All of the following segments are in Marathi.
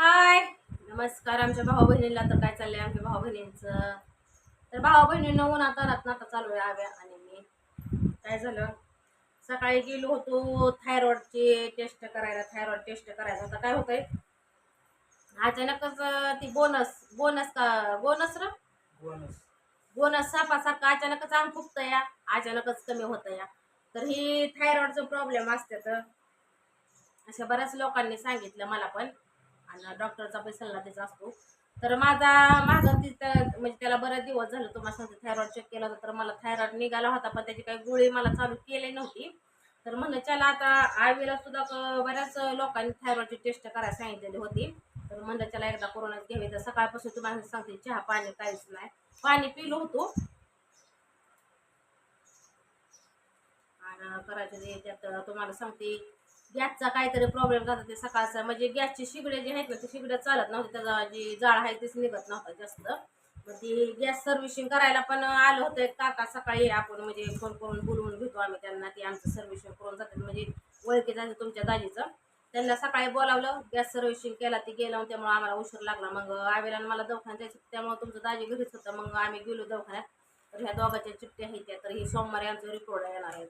हाय. नमस्कार आमच्या भाऊ बहिणीला तर काय चाललंय आमच्या भाऊ बहिणींचं तर भाऊ बहिणीनं उन्हात आणत नाता चालू आहे आव्या आणि मी. काय झालं? सकाळी गेलो होतो थायरॉइडची टेस्ट करायला. थायरॉइड टेस्ट करायला आता काय होतंय? अचानकच ती बोनस बोनस का बोनस र? बोनस बोनस सापासारखं अचानकच अंग फुगतं या. अचानकच कमी होतं या. तर ही थायरॉइडचं प्रॉब्लेम असते तर अशा बऱ्याच लोकांनी सांगितलं मला पण. आणि डॉक्टरचा पण सल्ला त्याचा असतो. तर माझा माझा तिथं म्हणजे त्याला बराच दिवस झालं तुम्हाला सांगते थायरॉइड चेक केला होता तर मला थायरॉइड निघाला होता पण त्याची काही गोळी मला चालू केली नव्हती. तर म्हणलं चला आता आईला सुद्धा बऱ्याच लोकांनी थायरॉइडची टेस्ट करायला सांगितलेली होती. तर म्हणलं चला एकदा कोरोनाच घ्यावी तर सकाळपासून तुम्हाला सांगते चहा पाणी काहीच नाही. पाणी पिलो होतो. आणि करायचं ते त्यात तुम्हाला सांगते गॅसचा काहीतरी प्रॉब्लेम झाला ते सकाळचा. म्हणजे गॅसचे शिगडे जे आहेत ना ते शिगडे चालत नव्हते. त्याचा जी जाळ आहे तेच निघत नव्हता जास्त. मग ती गॅस सर्व्हिसिंग करायला पण आलं होतं काका. सकाळी आपण म्हणजे फोन करून बोलवून घेतो आम्ही त्यांना ती आमचं सर्व्हिसिंग करून जातात. म्हणजे ओळखी जायचं तुमच्या दाजीचं. त्यांना सकाळी बोलावलं गॅस सर्व्हिसिंग केला ती गेलं त्यामुळे आम्हाला उशीर लागला. मग आवेला मला दवाखान्यात जायचं त्यामुळं त्यामुळे तुमचं दाजी घरीच होतं. मग आम्ही गेलो दवाखान्यात. तर ह्या दोघाच्या चिठ्ठ्या आहेत त्या. तर ही सोमवारी आमचं रिपोर्ट येणार आहे.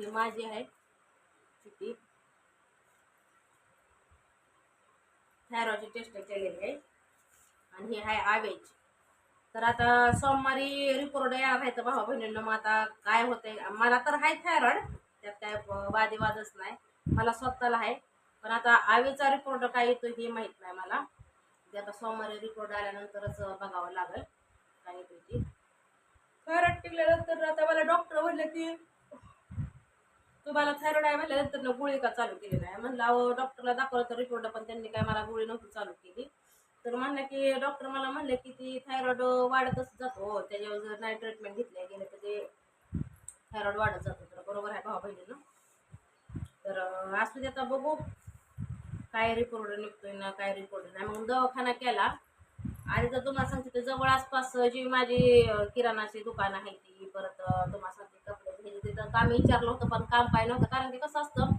ही माझी आहे. किती? थायरॉइडची टेस्ट केलेली आहे. आणि हे आहे आवेज तर आता सोमवारी रिपोर्ट येणार आहे तर भावा बहिणींना मग आता काय होतंय? मला तर आहे थायरॉइड त्यात काय वादेवादच नाही. मला स्वतःला आहे. पण आता आवेचा रिपोर्ट काय येतो हे माहीत नाही मला. ते आता सोमवारी रिपोर्ट आल्यानंतरच बघावं लागेल. काय येतो ती. थायरॉइड टिकल्यानंतर आता मला डॉक्टर म्हणलं की तुम्हाला थायरॉइड आहे म्हणल्यानंतर ना गोळी का चालू केली नाही म्हणलं अहो डॉक्टरला दाखवलं तर रिपोर्ट पण त्यांनी काय मला गोळी नव्हती चालू केली. तर म्हणलं की डॉक्टर मला म्हणले की ती थायरॉइड वाढतच जातो. त्याच्यावर जर नाही ट्रीटमेंट घेतल्या गेलं तर ते थायरॉइड वाढत जातो. तर बरोबर आहे भावा बहिणीनं. तर असू दे आता बघू. काय रिपोर्ट निघतोय ना काय रिपोर्ट नाही. मग दवाखाना केला. आणि जर तुम्हाला सांगते तर जवळ आसपास जी माझी किराणाची दुकान आहे ती परत तुम्हाला सांगते तर काम विचारलं होतं पण काम काय नव्हतं. कारण की कसं असतं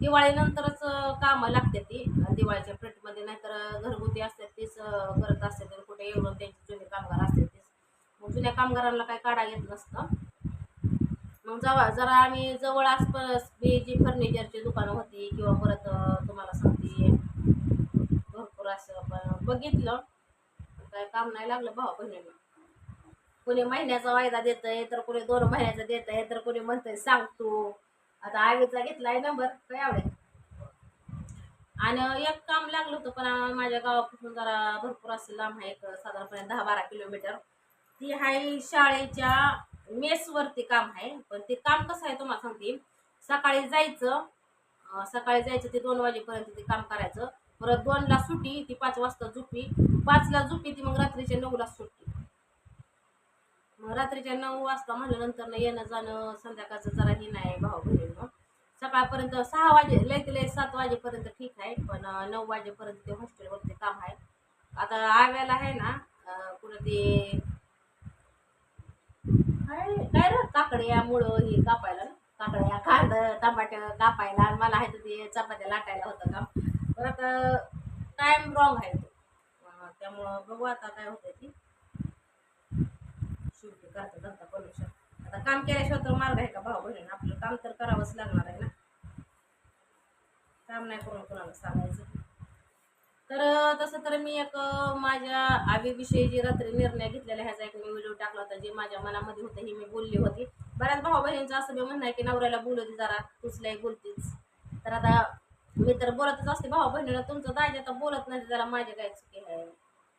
दिवाळीनंतरच कामं लागते ती. दिवाळीच्या प्रिंटमध्ये नाहीतर घरगुती असतात तीच करत असतात आणि कुठे येऊन त्यांचे जुने कामगार असतात तेच. मग जुन्या कामगारांना काही काढा येत नसतं. मग जवळ जरा आम्ही जवळ आसपास बी जी फर्निचरची दुकानं होती किंवा परत तुम्हाला सांगते भरपूर असं पण बघितलं. काय काम नाही लागलं भावा बहिणीला कोणी महिन्याचा वायदा देतंय तर कोणी दोन महिन्याचा देतंय तर कोणी म्हणतंय सांगतो आता आवीचा घेतलाय नंबर काय आवडेल आणि एक काम लागलं होतं पण माझ्या गावापासून जरा भरपूर असं लांब आहे एक साधारणपणे दहा बारा किलोमीटर. ती आहे शाळेच्या मेसवरती काम आहे पण ते काम कसं आहे तुम्हाला सांगते. सकाळी जायचं सकाळी जायचं ते दोन वाजेपर्यंत ते काम करायचं. परत दोनला सुटी ती पाच वाजता झोपी. पाचला झोपी ती मग रात्रीच्या नऊला सुट्टी रात्रीच्या नऊ वाजता म्हणल्यानंतर येणं जाणं संध्याकाळचं जरा ही नाही भाऊ बहीण सकाळपर्यंत सहा वाजे लईत लय सात वाजेपर्यंत ठीक आहे पण नऊ वाजेपर्यंत ते हॉस्टेलवरती काम आहे. आता आव्याला आहे ना कुठं ते काय काय रे काकड्या मुळं हे कापायला ना काकड्या कांद टमाटर कापायला आणि मला आहे तर ते चपात्या लाटायला होतं काम. पण आता टाईम रॉंग आहे तो. त्यामुळं बघू आता काय होतंय ती. शेवटी करता बनवू शकतो आता काम केल्याशिवाय तर मार्ग आहे का भाऊ बहिणी आपलं काम तर करावंच लागणार आहे ना. काम नाही करून कोणाला सांगायचं? तर तसं तर मी एक माझ्या आवीविषयी जे रात्री निर्णय घेतलेला ह्याचा एक मी व्हिडिओ टाकला होता जे माझ्या मनामध्ये होतं ही मी बोलली होती. बऱ्याच भाऊ बहिणींचं असं मी म्हणणं आहे की नवऱ्याला बोलू दे जरा तुझलाही बोलतीच. तर आता मी तर बोलतच असते भाऊ बहिणीला तुमचं दाजी आता बोलत नाही त्याला माझे काय चुकी आहे?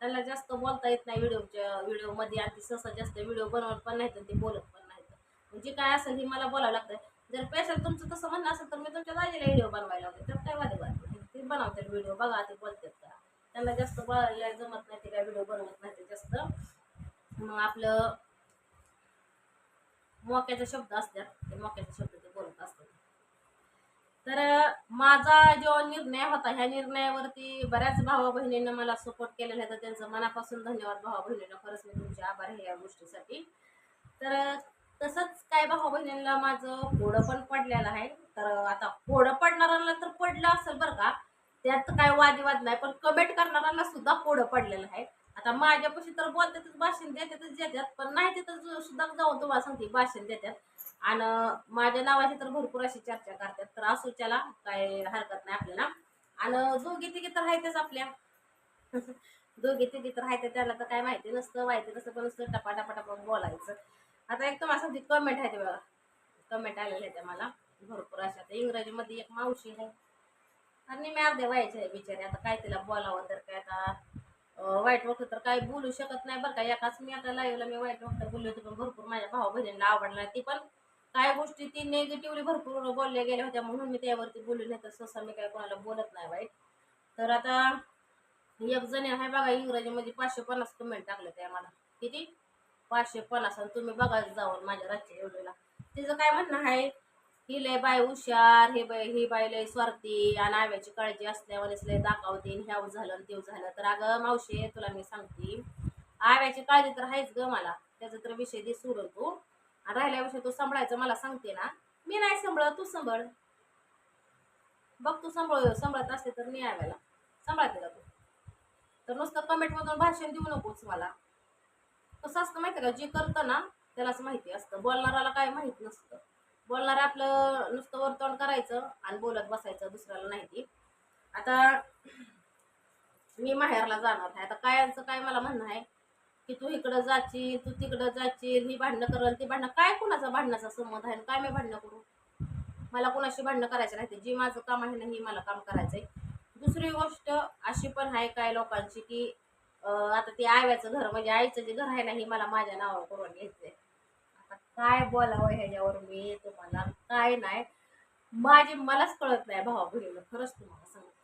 त्यांना जास्त बोलता येत नाही व्हिडिओच्या व्हिडिओमध्ये. आणि ती सहसा जास्त व्हिडिओ बनवत पण नाहीत ते बोलत पण नाहीत म्हणजे काय असेल हे मला बोलावं लागतं जर पेशल तुमचं तसं म्हणणं असेल तर मी तुमच्या दाजीला व्हिडिओ बनवायला होते त्यात काय वादविवाद ते बनवतात व्हिडिओ. बघा ते बोलतात का? त्यांना जास्त बोलायला जमत नाही ते काय व्हिडिओ बनवत नाही ते जास्त. मग आपलं मोक्याचे शब्द असतात. ते मोक्याचे शब्द ते बोलत असतात. तर माझा जो निर्णय होता ह्या निर्णयावरती बऱ्याच भावा बहिणींना मला सपोर्ट केलेला आहे. तर त्यांचं मनापासून धन्यवाद. भावा बहिणींना खरंच मी तुमचे आभार आहे या गोष्टीसाठी. तर तसंच काय भावा बहिणींना माझं फोडं पण पडलेलं आहे. तर आता फोडं पडणाऱ्यांना तर पडलं असेल बरं का. त्यात काय वादविवाद नाही पण कमेंट करणाऱ्यांना सुद्धा फोडं पडलेलं आहे. आता माझ्यापाशी तर बोलतातच भाषण देतातच देतात पण नाही तिथं सुद्धा जाऊन तुम्हाला सांगते भाषण देतात. आणि माझ्या नावाची तर भरपूर अशी चर्चा करतात तर असू त्याला काय हरकत नाही आपल्याला. आणि दोघी तिघी तर आहेतच आपल्या. दोघी तिघी तर आहेत त्याला तर काय माहिती नसतं माहिती नसतं पण नुसतं टपा टपा टपा बोलायचं. आता एक तर माझं कमेंट आहे ते बघा. कमेंट आलेल्या आहेत मला. भरपूर अशा तर इंग्रजीमध्ये एक मावशी आहे. आणि मी अर्ध्या व्हायचे आहे बिचारे आता काय तिला बोलावं तर काय आता वाईट वक्त तर काय बोलू शकत नाही बरं का. एकाच मी आता लाईव्हला मी वाईट वाटतं बोलली होती पण भरपूर माझ्या भाऊ बहिणींना आवडला ती पण. काय गोष्टी ती नेगेटिव्हली भरपूर बोलल्या गेल्या होत्या म्हणून मी त्यावरती बोलले नाही तर सहसा मी काय कोणाला बोलत नाही वाईट. तर आता एक जणी आहे बघा इंग्रजीमध्ये पाचशे पन्नास कमेंट टाकले त्या मला. किती? पाचशे पन्नास. आणि तुम्ही बघा जाऊन माझ्या राज्य एवढीला. तिचं काय म्हणणं आहे? ही लय बाय हुशार हे बाय ही बाय लय स्वार्थी आणि आव्याची काळजी असल्यावरच लय दाखवते ह्याव झालं आणि तेव झालं. तर अगं मावशे तुला मी सांगते आव्याची काळजी तर आहेच ग मला. त्याचा तर विषय दे सोडून तू. आणि राहिल्याविषयी तू सांभाळायचं मला सांगते ना. मी नाही सांभाळ तू सांभाळ. बघ तू सांभाळ सांभाळत असते तर मी आव्याला सांभाळते का तू? तर नुसतं कमेंटमधून भाषण देऊ नकोच मला. कसं असतं माहिती का? जे करतं ना त्यालाच माहिती असतं. बोलणाऱ्याला काय माहीत नसतं. बोलणारं आपलं नुसतं वर्तवण करायचं आणि बोलत बसायचं दुसऱ्याला नाही ती. आता मी माहेरला जाणार आहे. आता कायांचं काय मला म्हणणं आहे? की तू इकडं जाशील तू तिकडं जाशील ही भांडणं करल ती भांडणं. काय कुणाचा भांडणाचा संबंध आहे आणि काय मी भांडणं करू? मला कुणाशी भांडणं करायचं नाही जी माझं काम आहे ना ही मला काम करायचंय. दुसरी गोष्ट अशी पण आहे काय लोकांची की आता ते आव्याचं घर म्हणजे आईचं जे घर आहे ना ही मला माझ्या नावावर करून घ्यायचंय. आता काय बोलावं ह्याच्यावर मी तुम्हाला? काय नाही. माझी मलाच कळत नाही भावा बहिणीला खरंच तुम्हाला सांगते.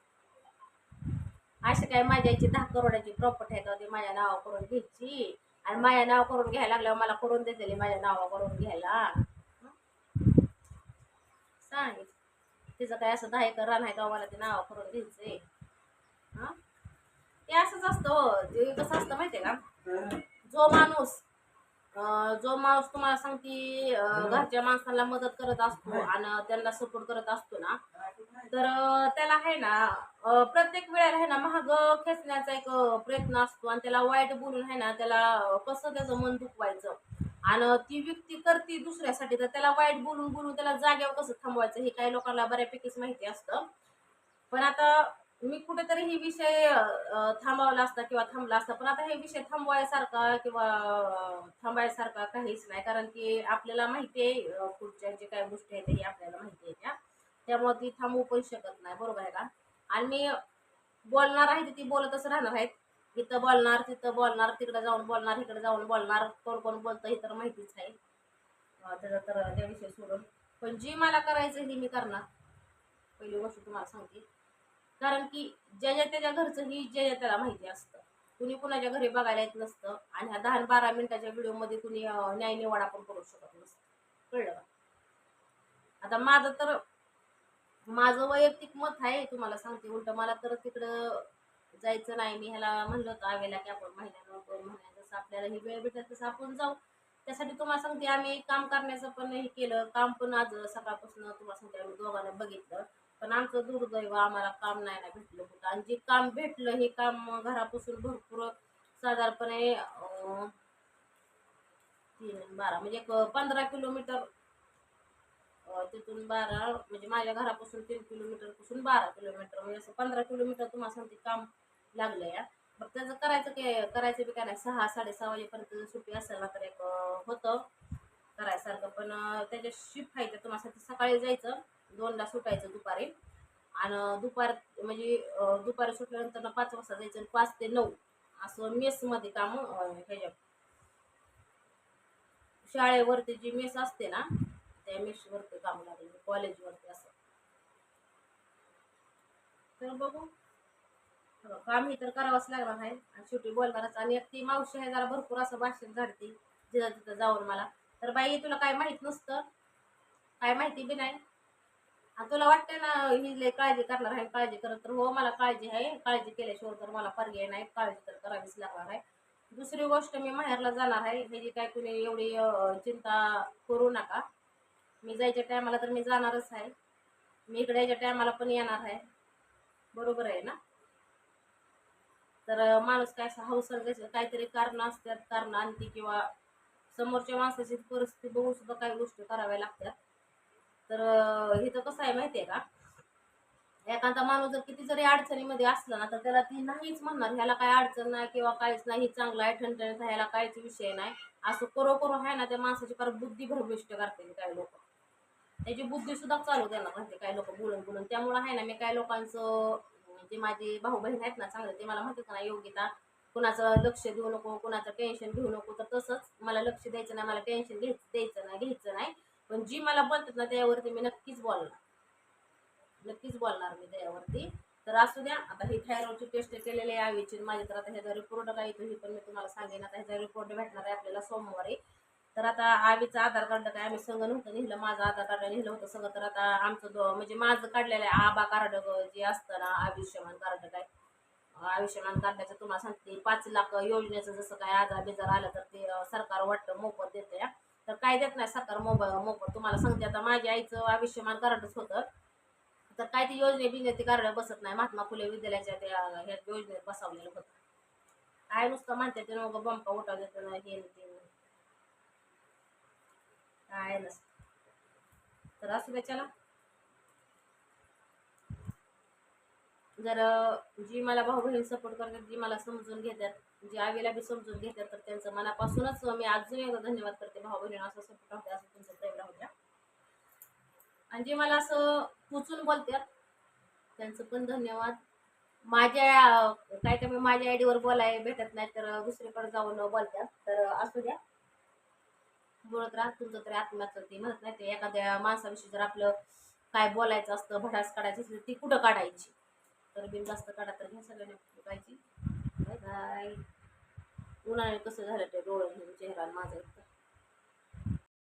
असे काय माझ्या दहा करोडाची प्रॉपर्टी आहे तर ती माझ्या नावा करून घ्यायची. आणि माझ्या नाव करून घ्यायला लागल्यावर मला करून देते माझ्या नावा करून घ्यायला? सांग. तिचं काय असं दहा एकर रान आहे का मला ते नाव करून घ्यायचंय? हा? ते असंच असतं हो. ते कसं असतं माहितीये का? जो माणूस जो माणूस तुम्हाला सांगते घरच्या माणसाला मदत करत असतो आणि त्यांना सपोर्ट करत असतो ना तर त्याला आहे ना प्रत्येक वेळेला आहे ना महाग खेचण्याचा एक प्रयत्न असतो. आणि त्याला वाईट बोलून आहे ना त्याला कसं त्याचं मन दुखवायचं? आणि ती व्यक्ती करते दुसऱ्यासाठी तर त्याला वाईट बोलून बोलून त्याला जाग्यावर कसं थांबवायचं हे काही लोकांना बऱ्यापैकीच माहिती असतं. पण आता मी कुठेतरी हे विषय थांबवला असता किंवा थांबला असता पण आता हे विषय थांबवायसारखा किंवा थांबायसारखा काहीच नाही. कारण की आपल्याला माहिती आहे पुढच्या जे काही गोष्टी आहेत हे आपल्याला त्यामुळे ती थांबवू पण शकत नाही. बरोबर आहे का? आणि मी बोलणार आहे ती बोलतच राहणार आहेत. इथं बोलणार तिथं बोलणार तिकडे जाऊन बोलणार इकडे जाऊन बोलणार. कोण कोण बोलतं हे तर माहितीच आहे. त्याचा तर त्या विषय सोडून. पण जी मला करायचं हे मी करणार. पहिली गोष्ट तुम्हाला सांगते. कारण की ज्याच्या त्याच्या घरचं ही ज्याच्या त्याला माहिती असतं. कुणी कुणाच्या घरी बघायला येत नसतं. आणि ह्या दहा बारा मिनिटाच्या व्हिडिओमध्ये कुणी न्यायनिवाडा पण करू शकत नसतं. कळलं का? आता माझं तर माझं वैयक्तिक मत आहे तुम्हाला सांगते. उलट मला तर तिकडं जायचं नाही. मी ह्याला म्हणलं होतं आवेला की आपण महिन्यानं दोन महिन्यात जसं आपल्याला ही वेळ भेटत तसं आपण जाऊ. त्यासाठी तुम्हाला सांगते आम्ही काम करण्याचं पण हे केलं. काम पण आज सकाळपासून तुम्हाला सांगते आम्ही दोघांना बघितलं. पण आमचं दुर्दैव आम्हाला काम नाही ना भेटलं होतं आणि जे काम भेटलं हे काम घरापासून भरपूर साधारणपणे तीन बारा म्हणजे एक पंधरा किलोमीटर तिथून बारा म्हणजे माझ्या घरापासून तीन किलोमीटरपासून बारा किलोमीटर. म्हणजे असं पंधरा किलोमीटर तुम्हाला सांगते काम लागलं या. मग त्याचं करायचं काय करायचं बी काय नाही. सहा साडेसहा वाजेपर्यंत जर सुट्टी असेल ना तर एक होतं करायसारखं. पण त्याच्या शिफ्ट आहे तर तुम्हाला सकाळी जायचं दोनला सुटायचं दुपारी. आणि दुपार म्हणजे दुपारी सुटल्यानंतर ना पाच वाजता जायचं आणि पाच ते नऊ. असं मेसमध्ये काम ह्याच्या शाळेवरती जी मेस असते ना त्या मेसवरती काम कॉलेज कॉलेजवरती असं. तर बघू. काम ही तर करावंच लागणार आहे. आणि शेवटी बोलणारच आणि एक ती मावशी आहे जरा भरपूर असं भाषण झाडते जिथं तिथं जाऊन मला. तर बाई तुला काय माहीत नसतं. काय माहिती बी नाही. आणि तुला वाटतं ना ही लय काळजी करणार आहे काळजी करत तर हो मला काळजी आहे. काळजी केल्याशिवाय तर मला पर्याय नाही. काळजी तर करावीच लागणार आहे. दुसरी गोष्ट मी माहेरला जाणार आहे. ह्याची काय कुणी एवढी चिंता करू नका. मी जायच्या टायमाला तर मी जाणारच आहे. मी इकडे यायच्या टायमाला पण येणार आहे. बरोबर आहे ना? तर माणूस काय असं हौसल जायचं काहीतरी कारण असतात कारण आणते किंवा समोरच्या माणसाची परिस्थिती बघून सुद्धा काही गोष्टी कराव्या लागतात. तर हे तर कसं आहे माहिती आहे का? एखादा माणूस जर किती जरी अडचणीमध्ये असला ना तर त्याला ती नाहीच म्हणणार. ह्याला काय अडचण नाही किंवा काहीच नाही चांगलं आहे ठणठणीत ह्याला काहीच विषय नाही. असं करो करो आहे ना त्या माणसाची फार बुद्धी भरभुष्ट करते काही लोक. त्याची बुद्धी सुद्धा चालू देणार म्हणते काही लोक बोलून बोलून. त्यामुळं आहे ना मी काय लोकांचं जे माझे भाऊ बहीण आहेत ना चांगले ते मला म्हणतात ना योगिता कुणाचं लक्ष देऊ नको कुणाचं टेन्शन घेऊ नको तर तसंच मला लक्ष द्यायचं नाही मला टेन्शन घ्यायचं द्यायचं नाही घ्यायचं नाही. पण जी मला बोलतात ना त्यावरती मी नक्कीच बोलणार. नक्कीच बोलणार मी त्यावरती. तर असू द्या आता ही थायरॉइडची टेस्ट केलेली आहे आवीची माझी तर आता ह्याचा रिपोर्ट काय येतो हे पण मी तुम्हाला सांगेन. आता ह्याचा रिपोर्ट भेटणार आहे आपल्याला सोमवारी. तर आता आवीचं आधार कार्ड काय आम्ही संघ नव्हतं लिहिलं माझं आधार कार्ड लिहिलं होतं सगळं तर आता आमचं दो म्हणजे माझं काढलेलं आहे आबा कार्ड जे असतं ना आयुष्यमान कार्ड काय. आयुष्यमान कार्डाचं तुम्हाला सांगते पाच लाख योजनेचं जसं काय आजार बिजार आलं तर ते सरकार वाटतं मोफत देते तर काय देत नाही सरकार मोबाईल मोफत. तुम्हाला सांगते आता माझ्या आईचं आयुष्यमान कार्डच होतं. तर काय ते योजने बिजने ते कार्ड बसत नाही. महात्मा फुले विद्यालयाच्या त्या ह्या योजनेत बसवलेलं होतं. काय नुसतं म्हणते ते मग बंपा उठा देत नाही हे ते काय नसतं. तर असू त्याच्याला जर जी मला भाऊ बहीण सपोर्ट करतात जी मला समजून घेतात जी आईला बी समजून घेतात तर त्यांचं मनापासूनच मी अजून एकदा धन्यवाद करते. भाऊ बहीण असं सपोर्ट होते असं तुमचं प्रेम राहू द्या. आणि जे मला असं पुचून बोलतात त्यांचं पण धन्यवाद. माझ्या काय काय मी माझ्या आयडीवर बोलाय भेटत नाही तर दुसरीकडे जाऊन बोलतात. तर असू द्या. बोलत राहा तुमचं तरी आत्म्याचं ते म्हणत नाही ते. एखाद्या माणसाविषयी जर आपलं काय बोलायचं असतं भडास काढायचं असेल ती कुठं काढायची? तर बिन जास्त काढा तर घ्या सगळ्यांना काढायची बाय काय उन्हाळ्यात कसं झालं ते डोळं घेऊन चेहरा माझा